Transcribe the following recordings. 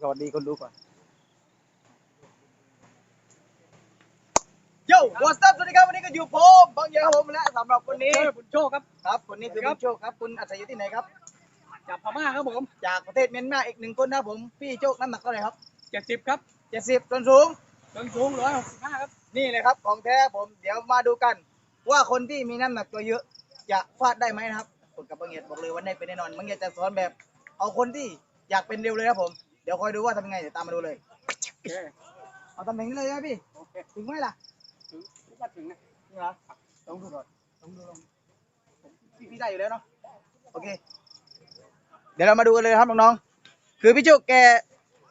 สวัสดีคนดูก่อนโย่ what's up สวัสดีครับวันนี้ก็อยู่ผมบางเยครับผมและสำหรับคนนี้เออบุญโชคครับครับคนนี้คือครัคุบณโชคครับ คุณอาศัยอยู่ที่ไหนครับ จากพม่าครับผม จากประเทศเมียนมาอีกหนึ่งคนนะครับผม พี่โชคน้ำหนักเท่าไหร่ครับเจ็ดสิบครับเจ็ดสิบส่วนสูงส่วนสูงร้อยหกสิบห้าครับ นี่เลยครับของแท้ผมเดี๋ยวมาดูกัน ว่าคนที่มีน้ำหนักตัวเยอะจะฟาดได้ไหมนะครับผมกับบางเงียดบอกเลยว่าได้เป็นแน่นอนบางเงียดจะสอนแบบ เอาคนที่อยากเป็นเร็วเลยครับผมเดี๋ยวคอยดูว่าทำยังไงเดี๋ยวตามมาดูเลย โอเคเอาตำแหน่งนี้เลยนะพี่ โอเคถึงไหมล่ะถึงถึงว่าถึงนะนี่เหรอลองดูก่อนลองดูลองผมพี่พี่ได้อยู่แล้วเนาะ โอเค เดี๋ยวเรามาดูกันเลยนะครับน้องๆ คือพี่โจกแก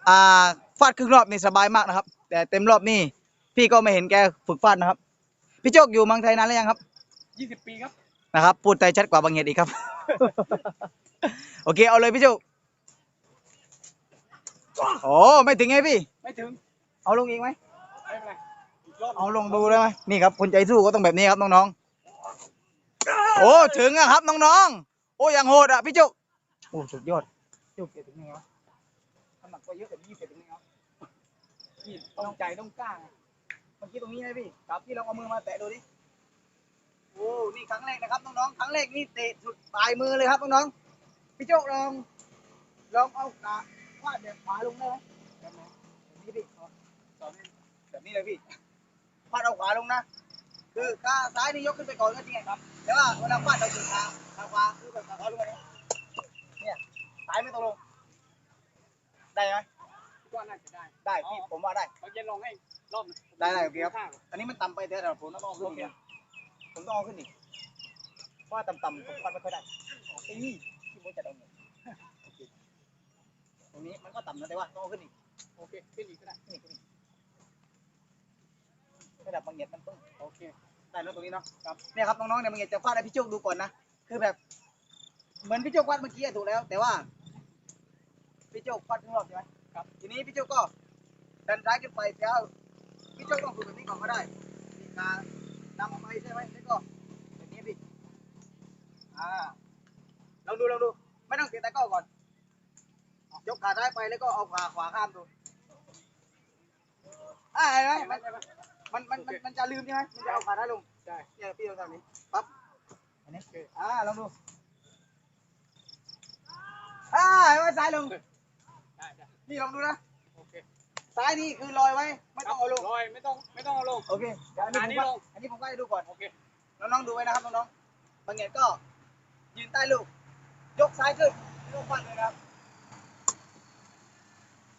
อ่า ฟาดครึ่งรอบนี่สบายมากนะครับ แต่เต็มรอบนี่พี่ก็ไม่เห็นแกฝึกฟาดนะครับ พี่โจกอยู่เมืองไทยนานแล้วยังครับ ยี่สิบปีครับ นะครับ พูดไทยชัดกว่าบางเหียดอีกครับ โอเค เอาเลยพี่โจก โอ้ไม่ถึงไงพี่ ไม่ถึง เอาลงอีกไหมไม่เป็นไรอีกรอบเอาลงดูได้ไหมนี่ครับคนใจสู้ก็ต้องแบบนี้ครับน้องๆโอ้ถึงอะครับน้องๆโอ้ยังโหดอะพี่จุกโอ้สุดยอดจุกเจ็ดถึงไงวะน้ำหนักก็เยอะแต่ยี่สิบถึงไงครับพี่ต้องใจต้องกล้าไงเมื่อกี้ตรงนี้นะพี่ครับพี่ลองเอามือมาแตะดูดิโอ้นี่ครั้งแรกนะครับน้องๆครั้งแรกนี่เตะสุดปลายมือเลยครับน้องๆพี่โจกลองลองเอาขา วาดแบบขวาลงได้ไหมแบบไหนแบบนี้พี่เอาสอนให้แบบนี้เลยพี่วาดเอาขวาลงนะ คือขาซ้ายนี่ยกขึ้นไปก่อนก็จริงครับ แต่ว่าเวลาฟาดเราถึงขาขาขวาคือแบบขาขวาลงไปเนี่ยซ้ายไม่ต้องลง ได้ไหมคิดว่าน่าจะได้ ได้พี่ผมว่าได้เราจะลองให้รอบหนึ่งได้ได้โอเคครับข้างอันนี้มันต่ำไปแต่เราผมต้องเอาขึ้นอีกนะผมต้องเอาขึ้นอีกเพราะว่าต่ำๆผมฟันไม่ค่อยได้ไอ้นี่ที่ผมจะเอาเนี่ยโอเค ตรงนี้มันก็ต่ำนะแต่ว่าต้องเอาขึ้นอีก โอเค ขึ้นอีกก็ได้ขึ้นอีกขึ้นอีกระดับบางเหยียดมันต้องโอเค ได้แล้วตรงนี้เนาะครับเนี่ยครับน้องๆเนี่ยบางเหยียดจะฟาดให้พี่โจกดูก่อนนะ คือแบบ เหมือนพี่โจกฟาดเมื่อกี้อะถูกแล้ว แต่ว่า พี่โจกฟาดทั้งรอบใช่ไหมครับ ทีนี้พี่โจกก็ดันซ้ายขึ้นไปแล้วพี่โจกต้องฝึกแบบนี้ก่อนก็ได้มีการนำไปใช่ไหมแล้วก็แบบนี้พี่อ่าลองดูลองดู ไม่ต้องเสียตะกร้อก่อน ยกขาซ้ายไปแล้วก็เอาขาขวาข้ามดูอ่าเห็นไหมใช่ไหมมันใช่ไหมมันมันมันมันจะลืมใช่ไหมมันจะเอาขาท้ายลงใช่เนี่ยพี่ลองทำนี้ปั๊บอันนี้อ่าลองดูอ่าเห็นไหมซ้ายลงได้ได้นี่ลองดูนะโอเคซ้ายนี่คือลอยไว้ไม่ต้องเอาลงลอยไม่ต้องไม่ต้องเอาลงโอเคเดี๋ยวอันนี้อัผนมนี้ก็ลงอันนี้ผมก็ให้ดูก่อนโอเคน้องๆดูไว้นะครับน้องๆบางเงียก็ยืนใต้ลูกยกซ้ายขึ้นยกฟันเลยนะครับนี่ แบบนี้เลยนะ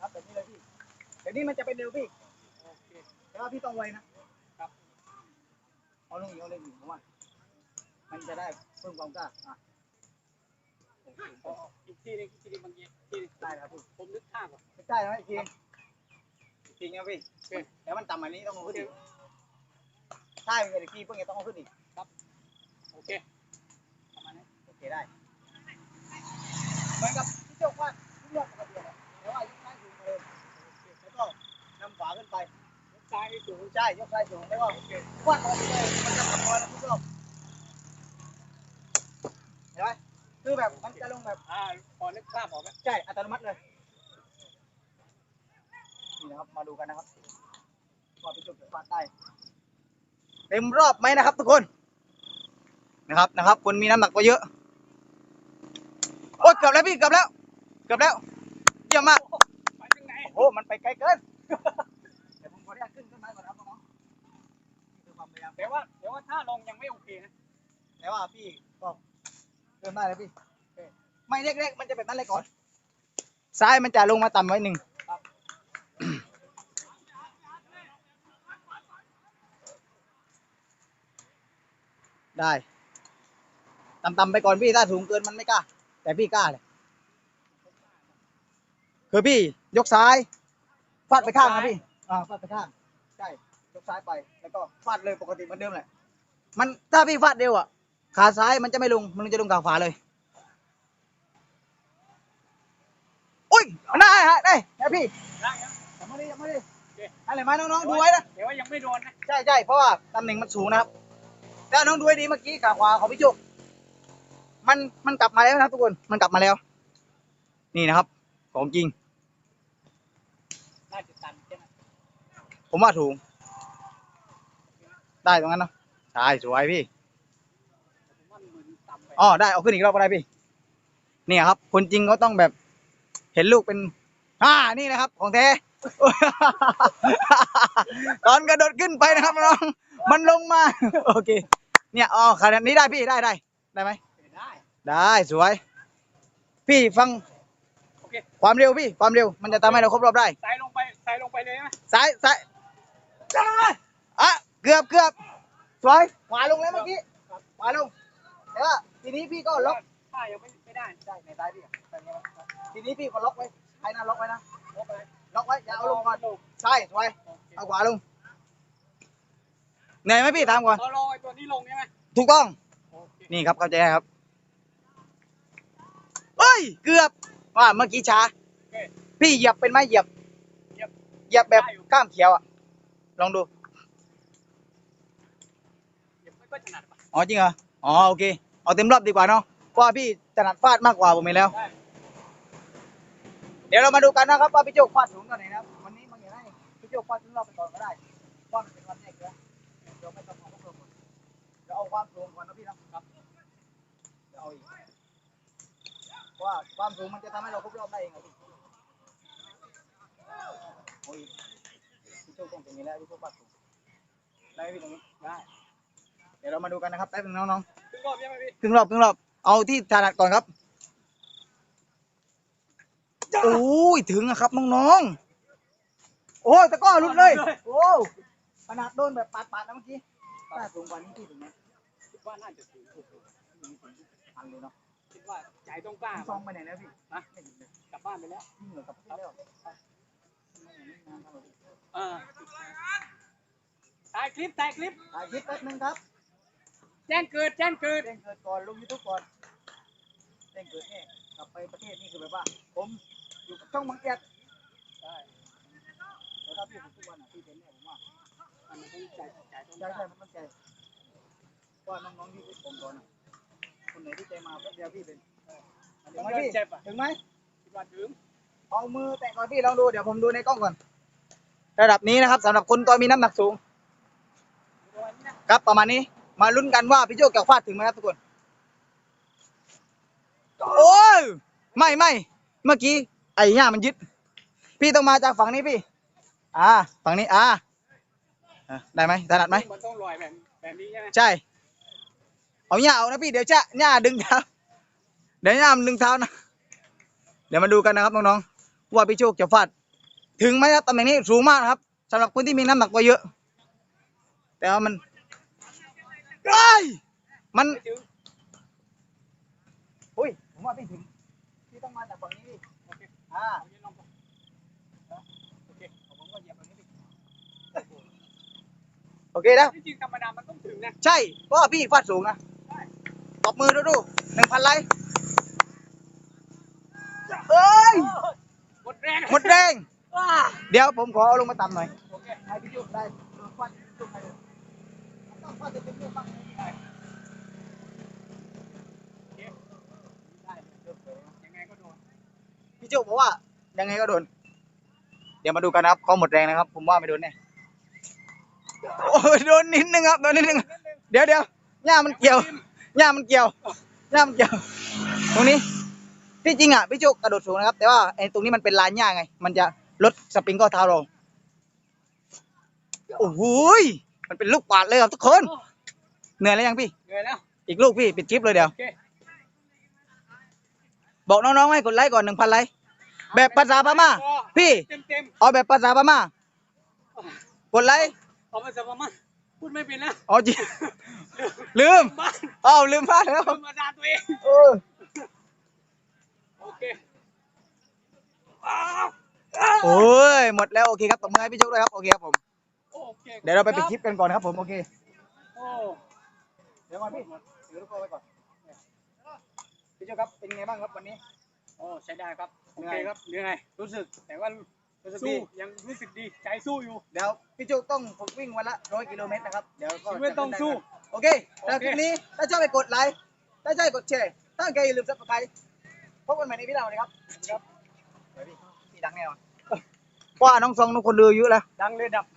ครับแบบนี้เลยพี่แบบนี้มันจะเป็นเร็วพี่โอเคแต่ว่าพี่ต้องไวนะครับเอาลงอีกเอาลงอีกผมว่ามันจะได้เพิ่มความกล้าอะเอาเอาอีกทีหนึงอีกทีหนึงบางทีทีหนึงได้ครับพี่ผมนึกท่าก่อนไม่ได้ไหมอีกทีจริงนะพี่โอเคแล้วมันต่ำอันนี้ต้องเอาขึ้นอีกใช่เป็นอีกทีเพิ่งจะต้องเอาขึ้นอีกโอเคประมาณนี้โอเคได้เหมือนกับที่โจกว่าทุกรอบปกติเลยแต่ว่ายกซ้ายสูงกว่าเดิมแล้วก็นำขวาขึ้นไป ยกซ้ายให้สูงใช่ยกซ้ายสูงแล้วก็วาดปกติเลยมันจะขับมาทุกรอบเห็นไหมคือแบบมันจะลงแบบอ่าพอนึกภาพออกไหมใช่อัตโนมัติเลยนี่นะครับมาดูกันนะครับว่าพี่จุกจะฟาดได้เต็มรอบไหมนะครับทุกคนนะครับนะครับ คนมีน้ำหนักก็เยอะโอ้ยเกือบแล้วพี่เกือบแล้ว เกือบแล้วเยี่ยมมากโอ้โหมันไปไกลเกิน นี่คือความพยายามแต่ว่าเดี๋ยวว่าถ้าลงยังไม่โอเคนะแต่ว่าพี่ก็เดินได้เลยพี่เออไม่เล็กๆมันจะแบบนั้นเลยก่อน ซ้ายมันจะลงมาต่ำไว้หนึ่งได้ต่ำๆไปก่อนพี่ถ้าสูงเกินมันไม่กล้า แต่พี่กล้าเลยคือพี่ยกซ้ายฟาดไปข้างนะพี่อ่าฟาดไปข้างใช่ยก ซ้ายไป แล้วก็ฟาดเลยปกติเหมือนเดิมแหละ มันถ้าพี่ฟาดเร็วอะ ขาซ้ายมันจะไม่ลง มันจะลงขาขวาเลย อุ้ยได้ฮะได้ได้พี่ได้ครับยังไม่ได้ยังไม่ได้โอเคอะไรมาน้องๆดูไว้นะ เดี๋ยวว่ายังไม่โดนนะ ใช่ใช่เพราะว่าตำแหน่งมันสูงนะครับแต่น้องดูให้ดีเมื่อกี้ขาขวาของพี่จุก มันมันกลับมาแล้วนะครับทุกคน มันกลับมาแล้ว นี่นะครับ ของจริง น่าจะตันใช่ไหมผมว่าถูก ได้ตรงนั้นเนาะใช่สวยพี่ผมว่ามันเหมือนต่ำไปอ๋อได้เอาขึ้นอีกรอบก็ได้พี่เนี่ยครับ คนจริงเขาต้องแบบ เห็นลูกเป็นอ่านี่นะครับ ของแท้ตอนกระโดดขึ้นไปนะครับน้องมันลงมา โอเค เนี่ยอ๋อขนาดนี้ได้พี่ได้ได้ได้ไหมได้ได้สวย พี่ฟังโอเคความเร็วพี่ความเร็วมันจะทำให้เราครบรอบได้ใส่ลงไปใส่ลงไปเลยไหมซ้ายซ้ายอะ เกือบเกือบสวยขวาลงแล้วเมื่อกี้ขวาลงเดี๋ยวทีนี้พี่ก็ล็อกถ้ายังไม่ไม่ได้ได้ในซ้ายพี่อะแบบนี้นะทีนี้พี่ก็ล็อกไว้ใช้หน้าล็อกไว้นะลบไปล็อกไว้อย่าเอาลงก่อนลงใช่สวยโอเคเอาขวาลงเหนื่อยไหมพี่ถามก่อนเรารอไอ้ตัวนี้ลงใช่ไหมถูกต้องโอเคนี่ครับเข้าใจครับเอ้ยเกือบว่าเมื่อกี้ช้า โอเค พี่เหยียบเป็นไหมเหยียบเหยียบเหยียบแบบได้อยู่กล้ามเขียวอะลองดู อยถนัดปะอ๋อจริงเหรอ อ๋อโอเค เอาเต็มรอบดีกว่าเนาะ เพราะว่าพี่ถนัดฟาดมากกว่าผมเองแล้ว เดี๋ยวเรามาดูกันนะครับว่าพี่โจกฟาดสูงกันไหนนะครับวันนี้มันอย่างไรพี่โจกฟาดถึงรอบไปก่อนก็ได้เพราะมันเป็นวันแรกเลยเดี๋ยวไม่ต้องเอาพวกเราเดี๋ยวเอาความสูงก่อนนะพี่นะครับเดี๋ยวเอาอีกเพราะว่าความสูงมันจะทำให้เราครบรอบได้เองครับพี่โอ้ยพี่โจกต้องเป็นอย่างนี้แล้วพี่โจกฟาดสูงได้พี่ตรงนี้ได้ ดี๋ยวเรามาดูกันนะครับแป๊บนึงน้องๆถึงรอบใช่ไหมพี่ครึ่งรอบครึ่งรอบ เอาที่ถนัดก่อนครับโอ้ยถึงอะครับน้องๆโอ้ยตะกร้อหลุดเลยโอ้ขนาดโดนแบบปาดๆนะเมื่อกี้ถ้าสูงกว่านี้พี่ถึงไหมคิดว่าน่าจะถึงทันเลยเนาะคิดว่าใจต้องกล้าซองไปไหนแล้วพี่นะกลับบ้านไปแล้ว นี่เหนือกับพี่แล้วเออถ่ายคลิปถ่ายคลิป ถ่ายคลิปแป๊บนึงครับ แจ้งเกิดแจ้งเกิดแจ้งเกิดก่อนลงยูทูบก่อนแจ้งเกิดเนี่ยกลับไปประเทศนี่คือแบบว่า ผมอยู่กับช่องมังเอียดใช่แล้วถ้าพี่ผมทุกวันอะพี่เป็นแน่ผมว่ามันต้องใจใจต้องใช่ล้าใช่มันมั่นใจว่าน้องๆที่ผมก่อนคนไหนที่ใจมาแป๊บเดียวพี่เป็นถึงไหมพี่ถึงไหมคิดว่าถึงเอามือแตะก่อนพี่ลองดูเดี๋ยวผมดูในกล้องก่อน ระดับนี้นะครับสำหรับคนตัวมีน้ำหนักสูง ครับประมาณนี้ มาลุ้นกันว่าพี่โจจะฟาดถึงไหมครับทุกคน โอ้ยไม่ไม่เมื่อกี้ไอ้หญ้ามันยึด พี่ต้องมาจากฝั่งนี้พี่ อ่า ฝั่งนี้ อ่าอะได้ไหมถนัดไหมมันต้องลอยแบบแบบนี้ใช่ไหมใช่ เอาหญ้าเอานะพี่ เดี๋ยวจะหญ้าดึงเท้า เดี๋ยวหญ้ามันดึงเท้านะ เดี๋ยวมาดูกันนะครับน้องๆ ว่าพี่โชคจะฟาด ถึงไหมครับตำแหน่งนี้สูงมากนะครับสำหรับคนที่มีน้ำหนักตัวเยอะ แต่ว่ามัน เอ้ยมันไม่ถึงอุ้ยผมว่าพี่ถึงพี่ต้องมาจากฝั่งนี้พี่โอเคอ่าเอาเย็นลงไปโอเคผมก็เหยียบฝั่งนี้พี่โอเคนะที่จริงธรรมดามันต้องถึงนะใช่เพราะว่าพี่ฟาดสูงนะใช่ตบมือดูดูหนึ่งพันไลค์เอ้ยหมดแรงหมดแรงว้าเดี๋ยวผมขอเอาลงมาต่ำหน่อยโอเคให้พี่จุ๊บได้โดนฟาดจุ๊บไปเลย พี่จุบอกว่า ยังไงก็โดน เดี๋ยวมาดูกันนะครับเขาหมดแรงนะครับ ผมว่าไม่โดนแน่โอ้ยโดนนิดนึงครับโดนนิดนึงเดี๋ยวเดี๋ยวหญ้ามันเกี่ยวหญ้ามันเกี่ยวหญ้ามันเกี่ยว ตรงนี้ที่จริงอะพี่จุกระโดดสูงนะครับ แต่ว่าไอ้ตรงนี้มันเป็นลานหญ้าไง มันจะลดสปริงก็เท้าเราโอ้โหย มันเป็นลูกปาดเลยครับทุกคน เหนื่อยแล้วยังพี่ เหนื่อยแล้ว อีกลูกพี่ปิดคลิปเลยเดี๋ยวโอเคบอกน้องๆให้กดไลค์ก่อนหนึ่งพันไลค์ แบบภาษาพม่า พี่เต็มเต็มเอาแบบภาษาพม่า กดไลค์ๆเอามาสัมมาพูดไม่เป็นนะอ๋อจริงลืมบ้านอ้าวลืมพลาดแล้วธรรมดาตัวเองเออโอเคโอ้ย หมดแล้ว โอเคครับตบมือให้พี่โจ๊กด้วยครับ โอเคครับผมโอ เคเดี๋ยวเราไปปิดคลิปกันก่อนนะครับผมโอเคโอ้เดี๋ยวก่อนพี่ถือลูกโป่งไว้ก่อนพี่โจ๊กครับเป็นไงบ้างครับวันนี้โอ้ใช้ได้ครับโอเหนื่เคอยครับเหนื่อยรู้สึกแต่ว่ารู้สึกสู้ดียังรู้สึกดีใจสู้อยู่ เดี๋ยวพี่โจ๊กต้องฝึกวิ่งวันละร้อยกิโลเมตรนะครับเดี๋ยวก็ชีวิตต้องสู้ โอเคแล้วคลิปนี้ถ้าชอบไปกดไลค์ถ้าใช่กดแชร์ถ้าใครอย่าลืมซับสไครต์พบกันใหม่ในวิดีโอนี้ครับพี่พี่ดังแน่นอนเพราะว่าน้องซองน้องคนดูเยอะแล้วดังเลยดับ